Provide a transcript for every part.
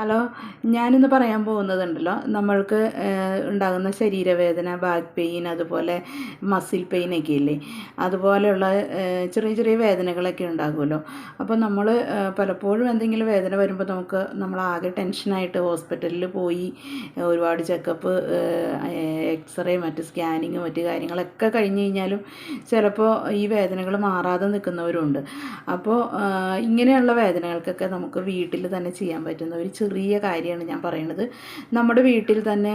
Hello ഞാനിന്ന് പറയാൻ പോകുന്നതുണ്ടല്ലോ. നമ്മൾക്ക് ഉണ്ടാകുന്ന ശരീരവേദന ബാക്ക് പെയിൻ അതുപോലെ മസിൽ പെയിൻ ഒക്കെ ഇല്ലേ അതുപോലെയുള്ള ചെറിയ ചെറിയ വേദനകളൊക്കെ ഉണ്ടാകുമല്ലോ. അപ്പോൾ നമ്മൾ പലപ്പോഴും എന്തെങ്കിലും വേദന വരുമ്പോൾ നമുക്ക് നമ്മൾ ആകെ ടെൻഷനായിട്ട് ഹോസ്പിറ്റലിൽ പോയി ഒരുപാട് ചെക്കപ്പ് എക്സ്റേ മറ്റ് സ്കാനിങ് മറ്റ് കാര്യങ്ങളൊക്കെ കഴിഞ്ഞ് കഴിഞ്ഞാലും ചിലപ്പോൾ ഈ വേദനകൾ മാറാതെ നിൽക്കുന്നവരുണ്ട്. അപ്പോൾ ഇങ്ങനെയുള്ള വേദനകൾക്കൊക്കെ നമുക്ക് വീട്ടിൽ തന്നെ ചെയ്യാൻ പറ്റുന്ന ഒരു ചെറിയ കാര്യമാണ് ഞാൻ പറയുന്നത് നമ്മുടെ വീട്ടിൽ തന്നെ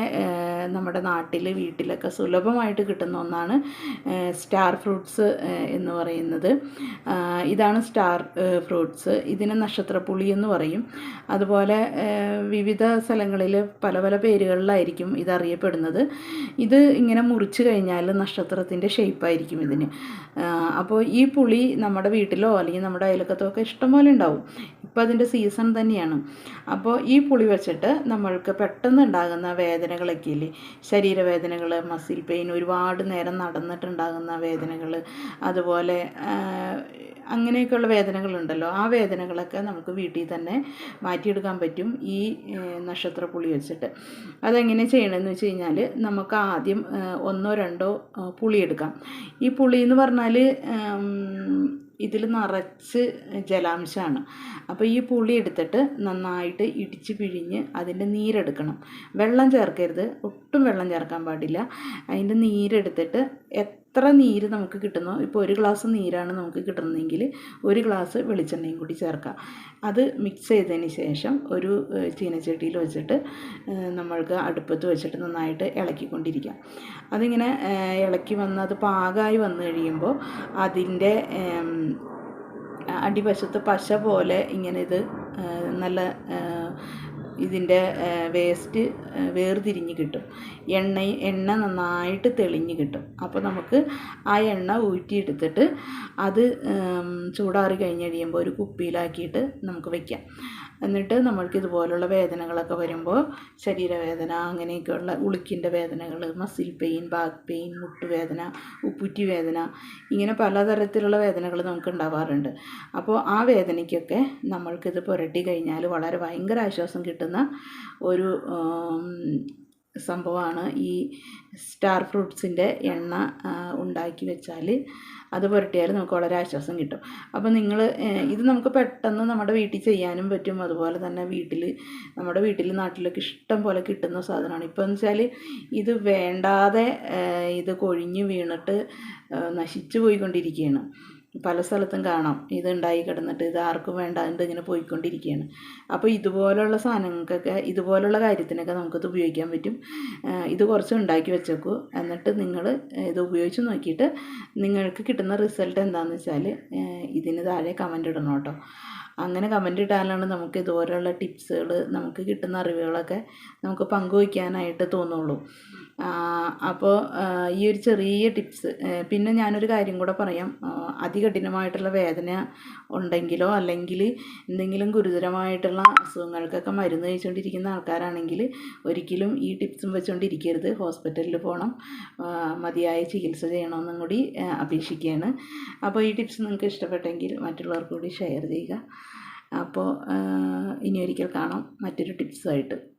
നമ്മുടെ നാട്ടിൽ വീട്ടിലൊക്കെ സുലഭമായിട്ട് കിട്ടുന്ന ഒന്നാണ് സ്റ്റാർ ഫ്രൂട്ട്സ് എന്ന് പറയുന്നത്. ഇതാണ് സ്റ്റാർ ഫ്രൂട്ട്സ്. ഇതിന് നക്ഷത്രപ്പുളി എന്ന് പറയും. അതുപോലെ വിവിധ സ്ഥലങ്ങളിൽ പല പല പേരുകളിലായിരിക്കും ഇതറിയപ്പെടുന്നത് ഇത് ഇങ്ങനെ മുറിച്ച് കഴിഞ്ഞാൽ നക്ഷത്രത്തിന്റെ ഷേപ്പായിരിക്കും ഇതിന്. അപ്പോൾ ഈ പുളി നമ്മുടെ വീട്ടിലോ അല്ലെങ്കിൽ നമ്മുടെ അയലക്കത്തോ ഒക്കെ ഇഷ്ടംപോലെ ഉണ്ടാവും. ഇപ്പോൾ അതിന്റെ സീസൺ തന്നെയാണ്. അപ്പോൾ ഈ പുളി വെച്ചിട്ട് നമ്മൾക്ക് പെട്ടെന്ന് ഉണ്ടാകുന്ന വേദനകളൊക്കെ ഇല്ലേ? ശരീരവേദനകൾ മസിൽ പെയിൻ ഒരുപാട് നേരം നടന്നിട്ടുണ്ടാകുന്ന വേദനകൾ അതുപോലെ അങ്ങനെയൊക്കെയുള്ള വേദനകളുണ്ടല്ലോ. ആ വേദനകളൊക്കെ നമുക്ക് വീട്ടിൽ തന്നെ മാറ്റിയെടുക്കാൻ പറ്റും ഈ നക്ഷത്ര പുളി വെച്ചിട്ട്. അതെങ്ങനെ ചെയ്യണമെന്ന് വെച്ച് കഴിഞ്ഞാൽ നമുക്ക് ആദ്യം ഒന്നോ രണ്ടോ പുളി എടുക്കാം. ഈ പുളി എന്ന് പറഞ്ഞാൽ ഇതിൽ നിറച്ച് ജലാംശമാണ്. അപ്പോൾ ഈ പുളി എടുത്തിട്ട് നന്നായിട്ട് ഇടിച്ച് പിഴിഞ്ഞ് അതിന്റെ നീരെടുക്കണം. വെള്ളം ചേർക്കരുത്. ഒട്ടും വെള്ളം ചേർക്കാൻ പാടില്ല. അതിന്റെ നീരെടുത്തിട്ട് എത്ര നീര് നമുക്ക് കിട്ടുന്നോ? ഇപ്പോൾ ഒരു ഗ്ലാസ് നീരാണ് നമുക്ക് കിട്ടുന്നതെങ്കിൽ ഒരു ഗ്ലാസ് വെളിച്ചെണ്ണയും കൂടി ചേർക്കാം അത് മിക്സ് ചെയ്തതിന് ശേഷം ഒരു ചീനച്ചട്ടിയിൽ വെച്ചിട്ട് നമ്മൾക്ക് അടുപ്പത്ത് വെച്ചിട്ട് നന്നായിട്ട് ഇളക്കിക്കൊണ്ടിരിക്കാം അതിങ്ങനെ ഇളക്കി വന്ന് അത് പാകമായി വന്നു കഴിയുമ്പോൾ അതിന്റെ അടിവശത്ത് പശ പോലെ ഇങ്ങനെ ഇത് നല്ല ഇതിന്റെ വേസ്റ്റ് വേർതിരിഞ്ഞ് കിട്ടും. എണ്ണ എണ്ണ നന്നായിട്ട് തെളിഞ്ഞ് കിട്ടും. അപ്പോൾ നമുക്ക് ആ എണ്ണ ഊറ്റിയെടുത്തിട്ട് അത് ചൂടാറി കഴിഞ്ഞ് കഴിയുമ്പോൾ ഒരു കുപ്പിയിലാക്കിയിട്ട് നമുക്ക് വയ്ക്കാം എന്നിട്ട് നമ്മൾക്ക് ഇതുപോലുള്ള വേദനകളൊക്കെ വരുമ്പോൾ ശരീരവേദന അങ്ങനെയൊക്കെയുള്ള ഉളുക്കിന്റെ വേദനകൾ മസിൽ പെയിൻ ബാക്ക് പെയിൻ മുട്ടുവേദന ഉപ്പുറ്റി വേദന ഇങ്ങനെ പലതരത്തിലുള്ള വേദനകൾ നമുക്ക് ഉണ്ടാവാറുണ്ട്. അപ്പോൾ ആ വേദനയ്ക്കൊക്കെ നമ്മൾക്കിത് പുരട്ടി കഴിഞ്ഞാൽ വളരെ ഭയങ്കര ആശ്വാസം കിട്ടുന്ന ഒരു സംഭവമാണ്. ഈ സ്റ്റാർ ഫ്രൂട്ട്സിന്റെ എണ്ണ ഉണ്ടാക്കി വെച്ചാൽ അത് പുരട്ടിയാൽ നമുക്ക് വളരെ ആശ്വാസം കിട്ടും. അപ്പോൾ നിങ്ങൾ ഇത് നമുക്ക് പെട്ടെന്ന് നമ്മുടെ വീട്ടിൽ ചെയ്യാനും പറ്റും. അതുപോലെ തന്നെ വീട്ടിൽ നമ്മുടെ വീട്ടിൽ നാട്ടിലൊക്കെ ഇഷ്ടം പോലെ കിട്ടുന്ന സാധനമാണ്. ഇപ്പോൾ എന്ന് വെച്ചാൽ ഇത് വേണ്ടാതെ ഇത് കൊഴിഞ്ഞ് വീണിട്ട് നശിച്ചു പോയിക്കൊണ്ടിരിക്കുകയാണ്. പല സ്ഥലത്തും കാണാം. ഇതുണ്ടായി കിടന്നിട്ട് ഇത് ആർക്കും വേണ്ടാണ്ട് ഇങ്ങനെ പോയിക്കൊണ്ടിരിക്കുകയാണ് അപ്പോൾ ഇതുപോലുള്ള സാധനങ്ങൾക്കൊക്കെ ഇതുപോലുള്ള കാര്യത്തിനൊക്കെ നമുക്കിത് ഉപയോഗിക്കാൻ പറ്റും. ഇത് കുറച്ച് ഉണ്ടാക്കി വെച്ചേക്കൂ. എന്നിട്ട് നിങ്ങൾ ഇത് ഉപയോഗിച്ച് നോക്കിയിട്ട് നിങ്ങൾക്ക് കിട്ടുന്ന റിസൾട്ട് എന്താണെന്ന് വെച്ചാൽ ഇതിന് താഴെ കമന്റ് ഇടണം കേട്ടോ. അങ്ങനെ കമന്റ് ഇടാനാണ് നമുക്ക് ഇതുപോലെയുള്ള ടിപ്സുകൾ നമുക്ക് കിട്ടുന്ന അറിവുകളൊക്കെ നമുക്ക് പങ്കുവയ്ക്കാനായിട്ട് തോന്നുള്ളൂ. അപ്പോൾ ഈ ഒരു ചെറിയ ടിപ്സ് പിന്നെ ഞാനൊരു കാര്യം കൂടെ പറയാം. അതികഠിനമായിട്ടുള്ള വേദന ഉണ്ടെങ്കിലോ അല്ലെങ്കിൽ എന്തെങ്കിലും ഗുരുതരമായിട്ടുള്ള അസുഖങ്ങൾക്കൊക്കെ മരുന്ന് കഴിച്ചുകൊണ്ടിരിക്കുന്ന ആൾക്കാരാണെങ്കിൽ ഒരിക്കലും ഈ ടിപ്സും വെച്ചുകൊണ്ടിരിക്കരുത് ഹോസ്പിറ്റലിൽ പോകണം മതിയായ ചികിത്സ ചെയ്യണമെന്നും കൂടി അപേക്ഷിക്കുകയാണ്. അപ്പോൾ ഈ ടിപ്സ് നിങ്ങൾക്ക് ഇഷ്ടപ്പെട്ടെങ്കിൽ മറ്റുള്ളവർക്ക് കൂടി ഷെയർ ചെയ്യുക. അപ്പോൾ ഇനി ഒരിക്കൽ കാണാം. മറ്റൊരു ടിപ്സുമായിട്ട്.